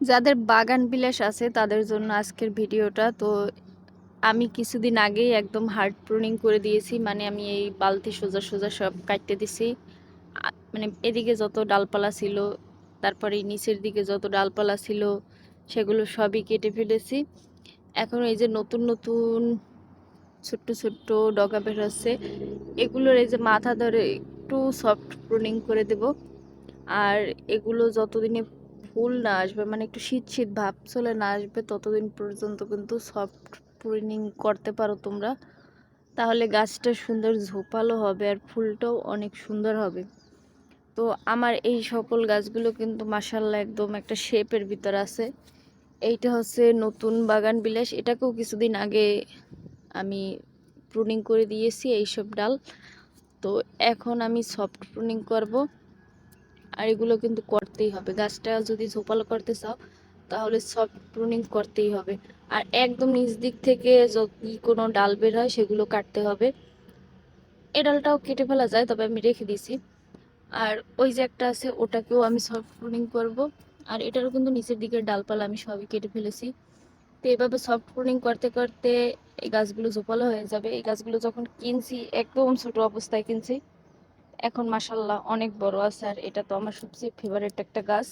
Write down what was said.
যাদের বাগান বিলাস আছে তাদের জন্য আজকের ভিডিওটা। তো আমি কিছুদিন আগেই একদম হার্ড প্রুনিং করে দিয়েছি মানে আমি এই বালতি সোজা সোজা সব কাটতে দিছি। মানে এদিকে যত ডালপালা ছিল, তারপরে নিচের দিকে যত ডালপালা ছিল, সেগুলো সবই কেটে ফেলেছি। এখন এই যে নতুন নতুন ছোট্ট ছোট্ট ডগা বের হচ্ছে, এগুলোর এই যে মাথা ধরে একটু সফট প্রুনিং করে দেব। আর এগুলো যতদিনে ফুল না আসবে মানে একটু শীত শীত ভাব চলে না আসবে, ততদিন পর্যন্ত কিন্তু সফট প্রুনিং করতে পারো তোমরা। তাহলে গাছটা সুন্দর ঝোপালো হবে আর ফুলটাও অনেক সুন্দর হবে। তো আমার এই সকল গাছগুলো কিন্তু মাসাল্লাহ একদম একটা শেপের ভিতর আছে। এইটা হচ্ছে নতুন বাগান বিলাস। এটাকেও কিছুদিন আগে আমি প্রুনিং করে দিয়েছি এইসব ডাল। তো এখন আমি সফট প্রুনিং করব। আর এগুলো কিন্তু করতেই হবে। গাছটা যদি ঝোপালো করতে চাও, তাহলে সফট প্রুনিং করতেই হবে। আর একদম নিচ দিক থেকে যদি কোনো ডাল বের হয়, সেগুলো কাটতে হবে। এ ডালটাও কেটে ফেলা যায়, তবে আমি রেখে দিয়েছি। আর ওই যে একটা আছে, ওটাকেও আমি সফট প্রুনিং করব। আর এটারও কিন্তু নিচের দিকের ডালপালা আমি সবই কেটে ফেলেছি। তো এভাবে সফট প্রুনিং করতে করতে এই গাছগুলো ঝোপালো হয়ে যাবে। এই গাছগুলো যখন কিনছি, একদম ছোট অবস্থায় কিনছি এখন মাসাল্লাহ অনেক বড় আছে আর এটা তো আমার সবচেয়ে ফেভারিট একটা গাছ।